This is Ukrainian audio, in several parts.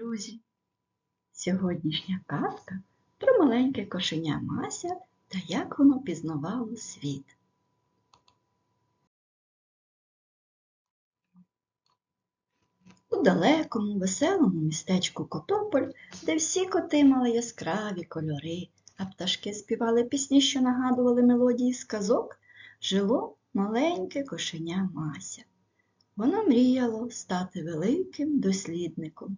друзі! Сьогоднішня казка про маленьке кошеня Мася та як воно пізнавало світ. У далекому, веселому містечку Котополь, де всі коти мали яскраві кольори, а пташки співали пісні, що нагадували мелодії з казок, жило маленьке кошеня Мася. Воно мріяло стати великим дослідником.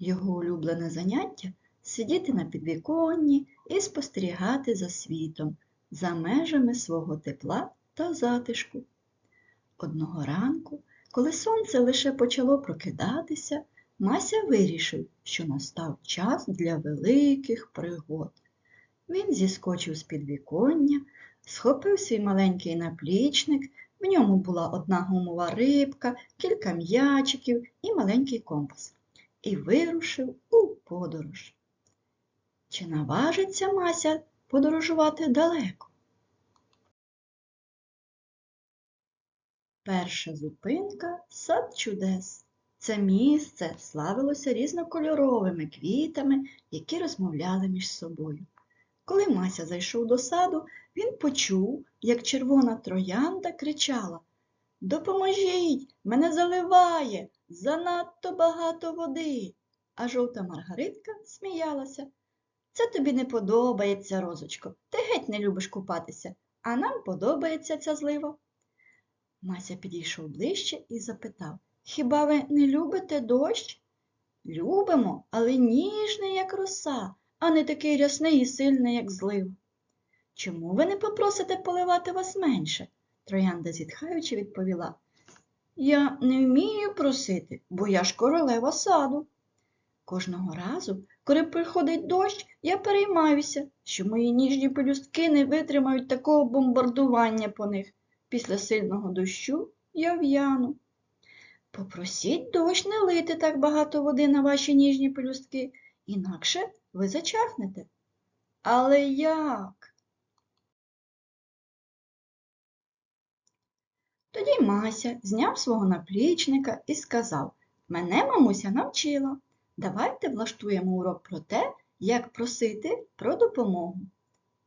Його улюблене заняття сидіти на підвіконні і спостерігати за світом, за межами свого тепла та затишку. Одного ранку, коли сонце лише почало прокидатися, Мася вирішив, що настав час для великих пригод. Він зіскочив з підвіконня, схопив свій маленький наплічник, в ньому була одна гумова рибка, кілька м'ячиків і маленький компас і вирушив у подорож. Чи наважиться Мася подорожувати далеко? Перша зупинка сад чудес. Це місце славилося різнокольоровими квітами, які розмовляли між собою. Коли Мася зайшов до саду, він почув, як червона троянда кричала Допоможіть, мене заливає, занадто багато води. А жовта Маргаритка сміялася. Це тобі не подобається, розочко. Ти геть не любиш купатися, а нам подобається ця злива. Мася підійшов ближче і запитав Хіба ви не любите дощ? Любимо, але ніжний, як роса, а не такий рясний і сильний, як злива. Чому ви не попросите поливати вас менше? Троянда, зітхаючи, відповіла. Я не вмію просити, бо я ж королева саду. Кожного разу, коли приходить дощ, я переймаюся, що мої ніжні пелюстки не витримають такого бомбардування по них. Після сильного дощу я в'яну. Попросіть дощ не лити так багато води на ваші ніжні пелюстки, інакше ви зачахнете. Але як? Тоді Мася зняв свого наплічника і сказав Мене мамуся навчила. Давайте влаштуємо урок про те, як просити про допомогу.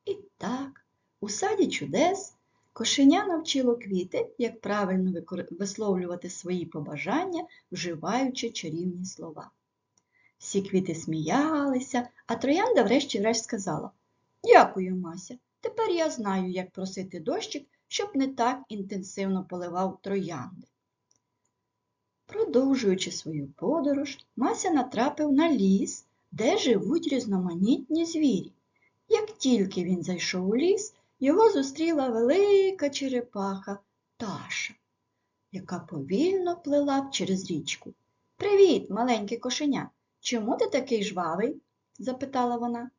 І так, у саді чудес кошеня навчило квіти, як правильно висловлювати свої побажання, вживаючи чарівні слова. Всі квіти сміялися, а троянда врешті-решт сказала Дякую, Мася. Тепер я знаю, як просити дощик, щоб не так інтенсивно поливав троянди. Продовжуючи свою подорож, Мася натрапив на ліс, де живуть різноманітні звірі. Як тільки він зайшов у ліс, його зустріла велика черепаха Таша, яка повільно плила через річку. Привіт, маленьке кошеня! Чому ти такий жвавий? запитала вона.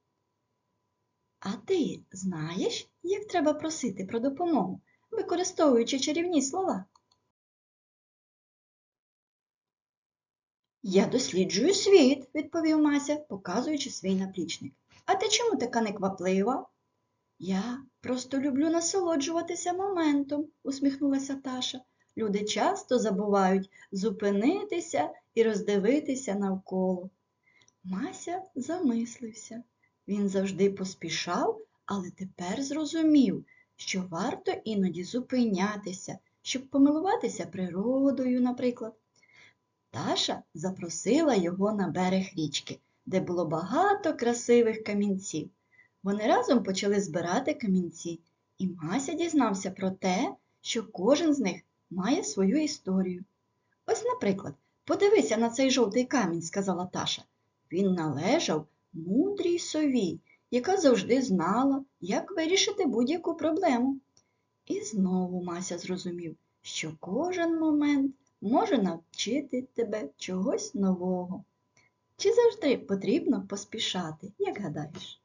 А ти знаєш, як треба просити про допомогу, використовуючи чарівні слова? Я досліджую світ, відповів Мася, показуючи свій наплічник. А ти чому така некваплива? Я просто люблю насолоджуватися моментом, усміхнулася Таша. Люди часто забувають зупинитися і роздивитися навколо. Мася замислився. Він завжди поспішав, але тепер зрозумів, що варто іноді зупинятися, щоб помилуватися природою, наприклад. Таша запросила його на берег річки, де було багато красивих камінців. Вони разом почали збирати камінці, і Мася дізнався про те, що кожен з них має свою історію. Ось, наприклад, подивися на цей жовтий камінь, сказала Таша. Він належав мудрій сові, яка завжди знала, як вирішити будь-яку проблему. І знову Мася зрозумів, що кожен момент може навчити тебе чогось нового. Чи завжди потрібно поспішати, як гадаєш?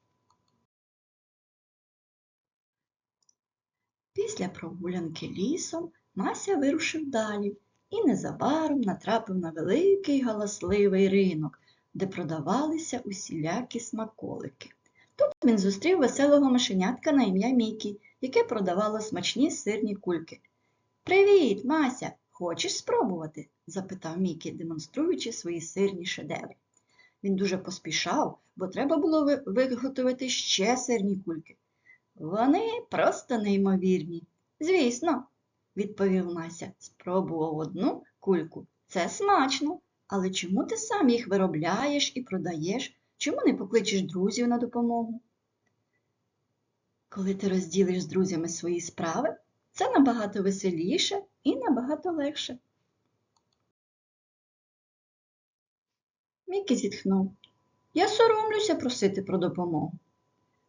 Після прогулянки лісом Мася вирушив далі і незабаром натрапив на великий галасливий ринок, де продавалися усілякі смаколики. Тут він зустрів веселого мишенятка на ім'я Мікі, яке продавало смачні сирні кульки. Привіт, Мася! Хочеш спробувати? запитав Мікі, демонструючи свої сирні шедеври. Він дуже поспішав, бо треба було виготовити ще сирні кульки. Вони просто неймовірні. Звісно, відповів Мася, спробував одну кульку. Це смачно, але чому ти сам їх виробляєш і продаєш? Чому не покличеш друзів на допомогу? Коли ти розділиш з друзями свої справи, це набагато веселіше і набагато легше. Мікі зітхнув. Я соромлюся просити про допомогу.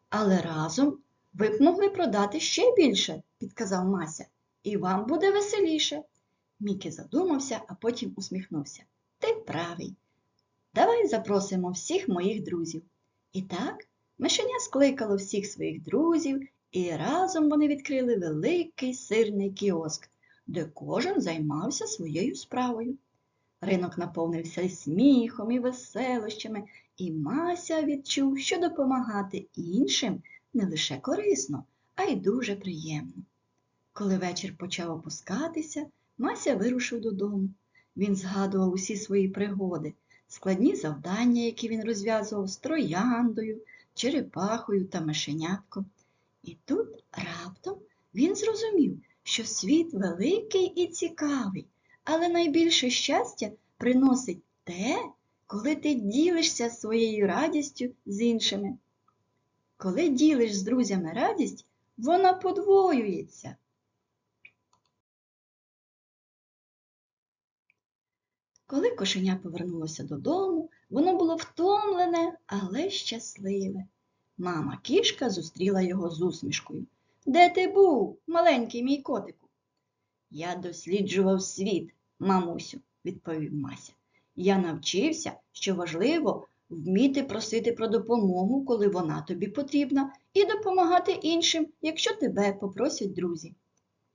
Але разом ви б могли продати ще більше, підказав Мася, і вам буде веселіше. Мікі задумався, а потім усміхнувся. Ти правий. Давай запросимо всіх моїх друзів. І так, мишеня скликало всіх своїх друзів, і разом вони відкрили великий сирний кіоск, де кожен займався своєю справою. Ринок наповнився сміхом і веселощами, і Мася відчув, що допомагати іншим не лише корисно, а й дуже приємно. Коли вечір почав опускатися, Мася вирушив додому. Він згадував усі свої пригоди, складні завдання, які він розв'язував з трояндою, черепахою та мишенятком. І тут раптом він зрозумів, що світ великий і цікавий, але найбільше щастя приносить те, коли ти ділишся своєю радістю з іншими. Коли ділиш з друзями радість, вона подвоюється. Коли кошеня повернулося додому, воно було втомлене, але щасливе. Мама кішка зустріла його з усмішкою. Де ти був, маленький мій котику? Я досліджував світ, мамусю, відповів Мася. Я навчився, що важливо вміти просити про допомогу, коли вона тобі потрібна, і допомагати іншим, якщо тебе попросять друзі.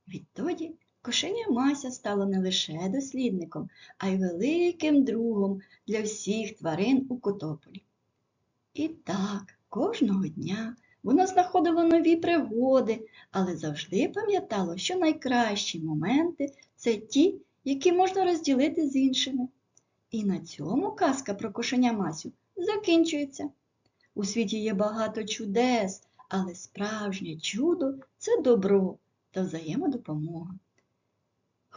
Відтоді кошеня Мася стала не лише дослідником, а й великим другом для всіх тварин у Котополі. І так, кожного дня воно знаходило нові пригоди, але завжди пам'ятало, що найкращі моменти це ті, які можна розділити з іншими. І на цьому казка про кошеня Масю закінчується. У світі є багато чудес, але справжнє чудо це добро та взаємодопомога.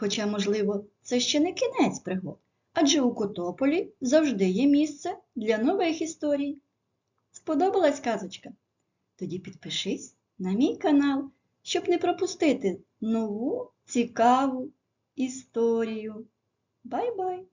Хоча, можливо, це ще не кінець пригод, адже у Котополі завжди є місце для нових історій. Сподобалась казочка? Тоді підпишись на мій канал, щоб не пропустити нову цікаву історію. Бай-бай!